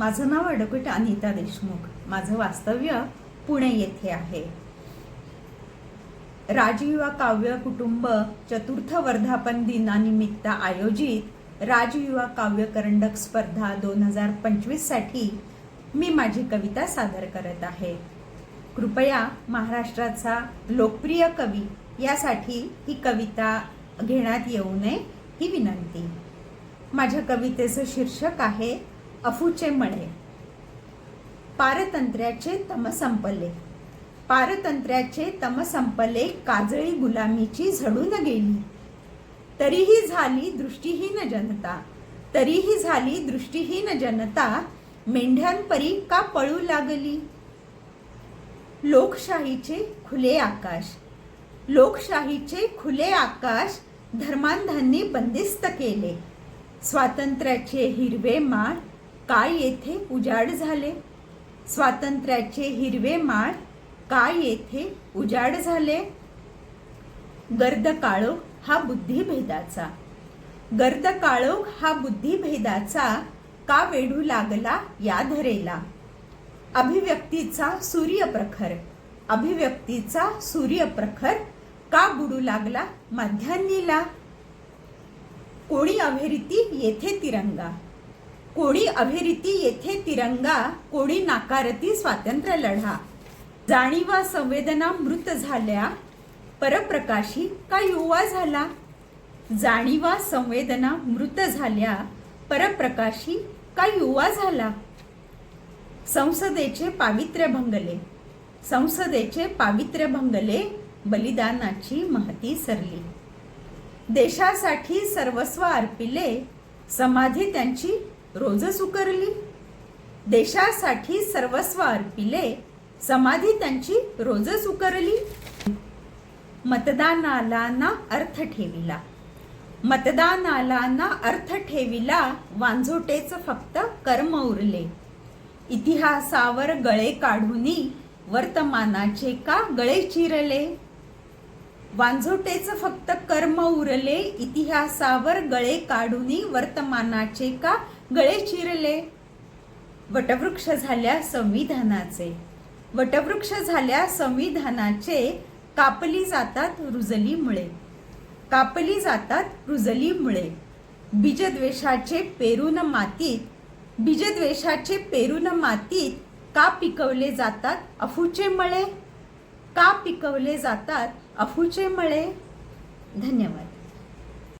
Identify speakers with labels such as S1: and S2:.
S1: माझं नाव ॲडव्होकेट अनिता देशमुख. माझं वास्तव्य पुणे येथे आहे. राजयुवा काव्य कुटुंब चतुर्थ वर्धापन दिनानिमित्त आयोजित राजयुवा काव्य करंडक स्पर्धा दोन हजार पंचवीससाठी मी माझी कविता सादर करत आहे. कृपया महाराष्ट्राचा लोकप्रिय कवी यासाठी ही कविता घेण्यात येऊ नये ही विनंती. माझ्या कवितेचं शीर्षक आहे अफूचे मळे पारतंत्र्याचे तम संपले पारतंत्र्याचे तम संपले काजळी गुलामीची झडून गेली. तरीही झाली दृष्टीहीन जनता. तरीही झाली दृष्टीहीन जनता. मेंढ्यांपरी का पळू लागली? लोकशाहीचे खुले आकाश. लोकशाहीचे खुले आकाश धर्मांधांनी बंदिस्त केले. स्वातंत्र्याचे हिरवे माळ काय येथे उजाड झाले? स्वातंत्र्याचे हिरवे माळ काय येथे उजाड झाले? गर्द काळोख हा बुद्धिभेदाचा. गर्द काळोख हा बुद्धिभेदाचा का वेढू लागला या धरेला? अभिव्यक्तीचा सूर्यप्रखर. अभिव्यक्तीचा सूर्यप्रखर का बुडू लागला मध्यान्नीला कोणी अभिरीती येथे तिरंगा? कोणी अभिरीती येथे तिरंगा कोणी नाकारती स्वातंत्र्य लढा. जाणीवा संवेदना मृत झाल्या परप्रकाशी का युवा झाला? जाणीवा संवेदना मृत झाल्या परप्रकाशी का युवा झाला? संसदेचे पावित्र्य भंगले. संसदेचे पावित्र्य भंगले बलिदानाची महती सरली. देशासाठी सर्वस्व अर्पिले समाधी त्यांची रोजच उकरली देशासाठी सर्वस्व अर्पिले. समाधी त्यांची रोजच उकरली मतदानाला ना अर्थ ठेविला. मतदानाला ना अर्थ ठेविला. वांझोटेच फक्त कर्म उरले. इतिहासावर गळे काढूनी वर्तमानाचे का गळे चिरले? वांझोटेच फक्त कर्म उरले. इतिहासावर गळे काढूनी वर्तमानाचे का गळे चिरले. वटवृक्ष झाल्या संविधानाचे. वटवृक्ष झाल्या संविधानाचे कापली जातात रुजली मुळे कापली जातात रुजली मुळे बीजद्वेषाचे पेरून मातीत बीजद्वेषाचे पेरून मातीत का पिकवले जातात अफूचे मळे? का पिकवले जातात अफूचे मळे? धन्यवाद.